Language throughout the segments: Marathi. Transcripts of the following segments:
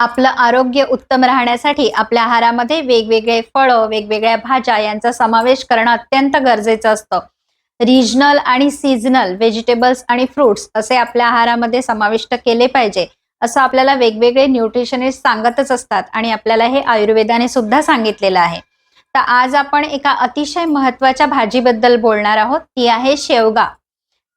आपलं आरोग्य उत्तम राहण्यासाठी आपल्या आहारामध्ये वेगवेगळे फळं वेगवेगळ्या भाज्या यांचा समावेश करणं अत्यंत गरजेचं असतं. रिजनल आणि सीझनल व्हेजिटेबल्स आणि फ्रुट्स असे आपल्या आहारामध्ये समाविष्ट केले पाहिजे असं आपल्याला वेगवेगळे न्यूट्रिशनिस्ट सांगतच असतात आणि आपल्याला हे आयुर्वेदाने सुद्धा सांगितलेलं आहे. तर आज आपण एका अतिशय महत्त्वाच्या भाजीबद्दल बोलणार आहोत ती आहे शेवगा.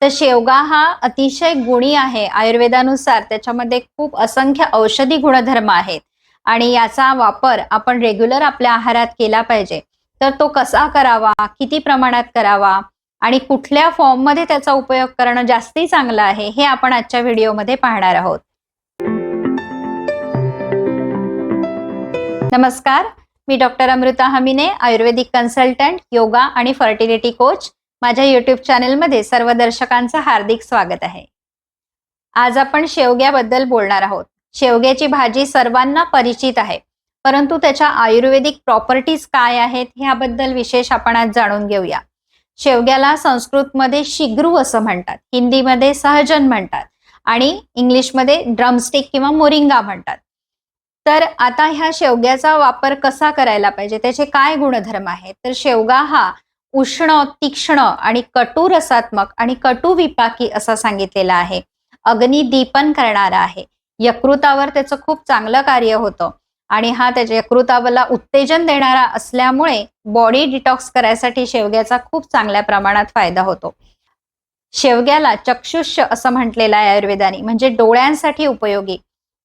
तर शेवगा हा अतिशय गुणी आहे. आयुर्वेदानुसार त्याच्यामध्ये खूप असंख्य औषधी गुणधर्म आहेत. आणि याचा वापर आपण रेग्युलर आपल्या आहारात केला पाहिजे. तर तो कसा करावा? किती प्रमाणात करावा? आणि कुठल्या फॉर्ममध्ये त्याचा उपयोग करणं जास्ती चांगलं आहे हे आपण आजच्या व्हिडिओमध्ये पाहणार आहोत. नमस्कार. मी डॉक्टर अमृता हमीने आयुर्वेदिक कन्सल्टंट योगा आणि फर्टिलिटी कोच माझ्या युट्यूब चॅनेलमध्ये सर्व दर्शकांचं हार्दिक स्वागत आहे. आज आपण शेवग्याबद्दल बोलणार आहोत. शेवग्याची भाजी सर्वांना परिचित आहे परंतु त्याच्या आयुर्वेदिक प्रॉपर्टीज काय आहेत ह्याबद्दल विशेष आपण आज जाणून घेऊया. शेवग्याला संस्कृतमध्ये शिग्रू असं म्हणतात हिंदीमध्ये सहजन म्हणतात आणि इंग्लिशमध्ये ड्रमस्टिक किंवा मोरिंगा म्हणतात. तर आता ह्या शेवग्याचा वापर कसा करायला पाहिजे त्याचे काय गुणधर्म आहेत? तर शेवगा हा उष्ण तीक्ष्ण आणि कटू रसात्मक आणि कटू विपाकी असा सांगितलेला आहे. अग्निदीपन करणारा आहे. यकृतावर त्याचं खूप चांगलं कार्य होतं. आणि हा त्याच्या यकृताला उत्तेजन देणारा असल्यामुळे बॉडी डिटॉक्स करायसाठी शेवग्याचा खूप चांगल्या प्रमाणात फायदा होतो. शेवग्याला चक्षुष्य असं म्हटलेलं आहे आयुर्वेदाने. म्हणजे डोळ्यांसाठी उपयोगी.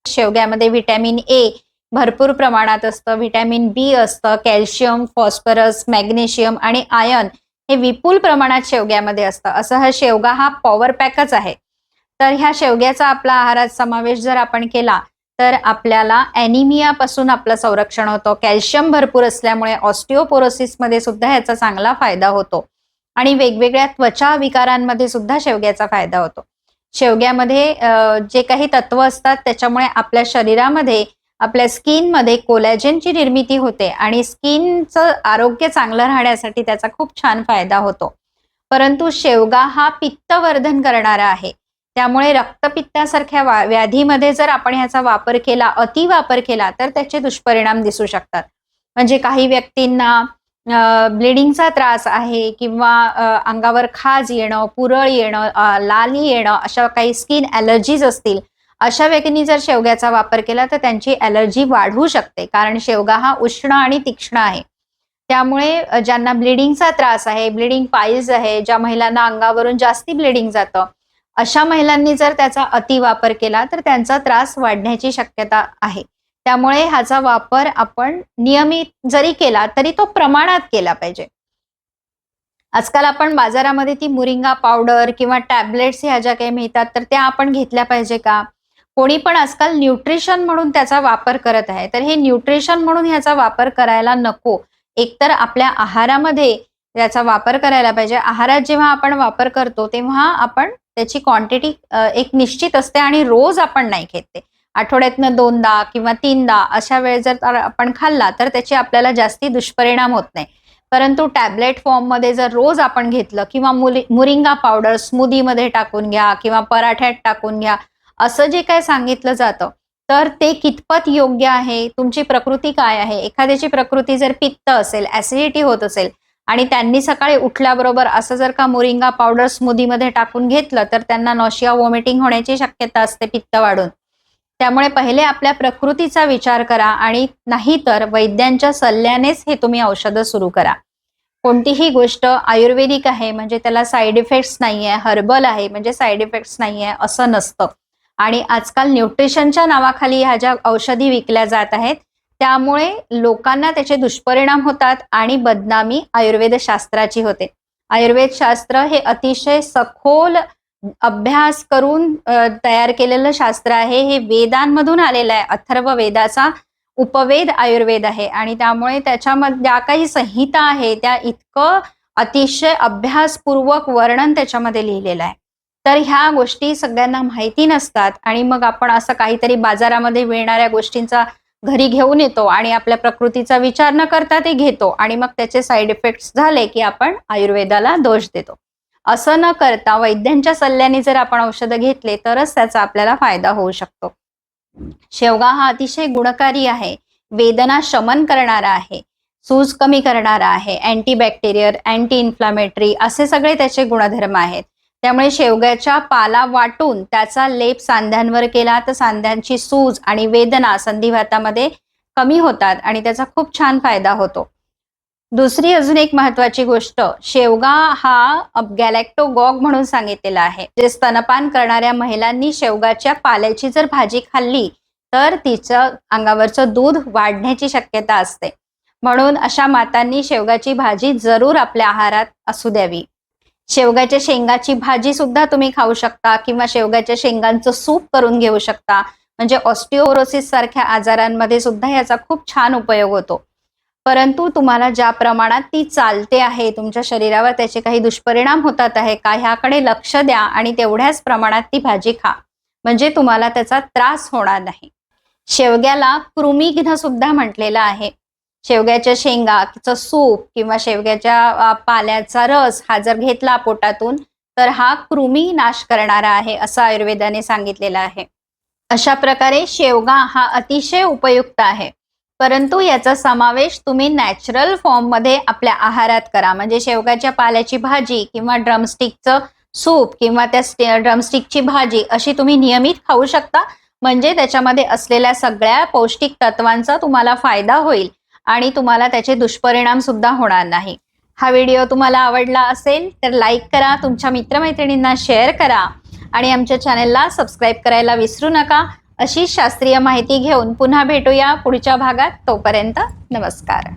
शेवग्यामध्ये व्हिटॅमिन ए भरपूर प्रमाणात असतं. व्हिटॅमिन बी असतं कॅल्शियम फॉस्फरस मॅग्नेशियम आणि आयर्न हे विपुल प्रमाणात शेवग्यामध्ये असतं. असं हा शेवगा हा पॉवर पॅकच आहे. तर ह्या शेवग्याचा आपला आहारात समावेश जर आपण केला तर आपल्याला पासून आपलं संरक्षण होतं. कॅल्शियम भरपूर असल्यामुळे ऑस्टिओपोरोसिसमध्ये सुद्धा ह्याचा चांगला फायदा होतो. आणि वेगवेगळ्या त्वचा विकारांमध्ये सुद्धा शेवग्याचा फायदा होतो. शेवग्यामध्ये जे काही तत्व असतात त्याच्यामुळे आपल्या शरीरामध्ये आपल्या स्किनमध्ये कोलॅजनची निर्मिती होते आणि स्किनचं आरोग्य चांगलं राहण्यासाठी त्याचा खूप छान फायदा होतो. परंतु शेवगा हा पित्तवर्धन करणारा आहे. त्यामुळे रक्तपित्तासारख्या व्याधीमध्ये जर आपण ह्याचा वापर केला अति वापर केला तर त्याचे दुष्परिणाम दिसू शकतात. म्हणजे काही व्यक्तींना ब्लिडिंगचा त्रास आहे किंवा अंगावर खाज येणं पुरळ येणं लाली येणं अशा काही स्किन ॲलर्जीज असतील अशा व्यक्तींनी जर शेवग्याचा वापर केला तर त्यांची ॲलर्जी वाढू शकते. कारण शेवगा हा उष्ण आणि तीक्ष्ण आहे. त्यामुळे ज्यांना ब्लिडिंगचा त्रास आहे ब्लिडिंग पाईल्स आहे ज्या महिलांना अंगावरून जास्ती ब्लिडिंग जातं अशा महिलांनी जर त्याचा अति वापर केला तर त्यांचा त्रास वाढण्याची शक्यता आहे. त्यामुळे ह्याचा वापर आपण नियमित जरी केला तरी तो प्रमाणात केला पाहिजे. आजकाल आपण बाजारामध्ये ती मुरिंगा पावडर किंवा टॅबलेट्स ह्या ज्या काही मिळतात तर त्या आपण घेतल्या पाहिजे का? कोणी पण आजकाल न्यूट्रिशन म्हणून त्याचा वापर करत आहे. तर हे न्यूट्रिशन म्हणून ह्याचा वापर करायला नको. एकतर आपल्या आहारामध्ये याचा वापर करायला पाहिजे. आहारात जेव्हा आपण वापर करतो तेव्हा आपण त्याची क्वांटिटी एक निश्चित असते आणि रोज आपण नाही घेत ते. आठवड्यातनं दोनदा किंवा तीनदा अशा वेळ जर आपण खाल्ला तर त्याचे आपल्याला जास्ती दुष्परिणाम होत नाही. परंतु टॅबलेट फॉर्ममध्ये जर रोज आपण घेतलं किंवा मुरिंगा पावडर स्मूदीमध्ये टाकून घ्या किंवा पराठ्यात टाकून घ्या असं जे काय सांगितलं जातं तर ते कितपत योग्य आहे? तुमची प्रकृती काय आहे? एखाद्याची प्रकृती जर पित्त असेल ऍसिडिटी होत असेल आणि त्यांनी सकाळी उठल्याबरोबर असं जर का मोरिंगा पावडर स्मूदीमध्ये टाकून घेतलं तर त्यांना नॉशिया वॉमिटिंग होण्याची शक्यता असते पित्त वाढून. त्यामुळे पहिले आपल्या प्रकृतीचा विचार करा आणि नाहीतर वैद्यांच्या सल्ल्यानेच हे तुम्ही औषधं सुरू करा. कोणतीही गोष्ट आयुर्वेदिक आहे म्हणजे त्याला साईड इफेक्ट्स नाहीये हर्बल आहे म्हणजे साईड इफेक्ट्स नाहीये असं नसतं. आणि आजकाल न्यूट्रिशनच्या नावाखाली ह्या ज्या औषधी विकल्या जात आहेत त्यामुळे लोकांना त्याचे दुष्परिणाम होतात आणि बदनामी आयुर्वेद शास्त्राची होते. आयुर्वेद शास्त्र हे अतिशय सखोल अभ्यास करून तयार केलेलं शास्त्र आहे. हे वेदांमधून आलेलं आहे. अथर्व वेदाचा उपवेद आयुर्वेद आहे. आणि त्यामुळे त्याच्यामध्ये ज्या काही संहिता आहे त्या इतकं अतिशय अभ्यासपूर्वक वर्णन त्याच्यामध्ये लिहिलेलं आहे. तर ह्या गोष्टी सगळ्यांना माहिती नसतात आणि मग आपण असं काहीतरी बाजारामध्ये मिळणाऱ्या गोष्टींचा घरी घेऊन येतो आणि आपल्या प्रकृतीचा विचार न करता ते घेतो आणि मग त्याचे साईड इफेक्ट्स झाले की आपण आयुर्वेदाला दोष देतो. असं न करता वैद्यांच्या सल्ल्याने जर आपण औषधं घेतले तरच त्याचा आपल्याला फायदा होऊ शकतो. शेवगा हा अतिशय गुणकारी आहे. वेदना शमन करणारा आहे. सूज कमी करणारा आहे. अँटीबॅक्टेरियल अँटी इन्फ्लामेटरी असे सगळे त्याचे गुणधर्म आहेत. त्यामुळे शेवग्याच्या पाला वाटून त्याचा लेप सांध्यांवर केला तर सांध्यांची सूज आणि वेदना संधिवातामध्ये कमी होतात आणि त्याचा खूप छान फायदा होतो. दुसरी अजून एक महत्वाची गोष्ट शेवगा हा गॅलेक्टोगॉग म्हणून सांगितलेला आहे. जे स्तनपान करणाऱ्या महिलांनी शेवगाच्या पाल्याची जर भाजी खाल्ली तर तिचं अंगावरचं दूध वाढण्याची शक्यता असते. म्हणून अशा मातांनी शेवगाची भाजी जरूर आपल्या आहारात असू द्यावी. शेवग्याच्या शेंगाची भाजी सुद्धा तुम्ही खाऊ शकता किंवा शेवग्याच्या शेंगांचं सूप करून घेऊ शकता. म्हणजे ऑस्टिओरोसिस सारख्या आजारांमध्ये सुद्धा याचा खूप छान उपयोग होतो. परंतु तुम्हाला ज्या प्रमाणात ती चालते आहे तुमच्या शरीरावर त्याचे काही दुष्परिणाम होतात आहे का ह्याकडे लक्ष द्या आणि तेवढ्याच प्रमाणात ती भाजी खा. म्हणजे तुम्हाला त्याचा त्रास होणार नाही. शेवग्याला कृमिघ्न सुद्धा म्हटलेलं आहे. शेवग्याच्या शेंगाचं सूप किंवा शेवग्याच्या पाल्याचा रस हा जर घेतला पोटातून तर हा कृमी नाश करणारा आहे असं आयुर्वेदाने सांगितलेलं आहे. अशा प्रकारे शेवगा हा अतिशय उपयुक्त आहे. परंतु याचा समावेश तुम्ही नॅचरल फॉर्ममध्ये आपल्या आहारात करा. म्हणजे शेवगाच्या पाल्याची भाजी किंवा ड्रमस्टिकचं सूप किंवा त्या ड्रमस्टिकची भाजी अशी तुम्ही नियमित खाऊ शकता. म्हणजे त्याच्यामध्ये असलेल्या सगळ्या पौष्टिक तत्वांचा तुम्हाला फायदा होईल. आणि तुम्हाला त्याचे दुष्परिणाम सुद्धा होणार नाही. हा व्हिडिओ तुम्हाला आवडला असेल तर लाईक करा तुमच्या मित्रमैत्रिणींना शेअर करा आणि आमच्या चॅनेलला सबस्क्राईब करायला विसरू नका अशी शास्त्रीय माहिती घेऊन पुन्हा भेटूया पुढच्या भागात. तोपर्यंत नमस्कार.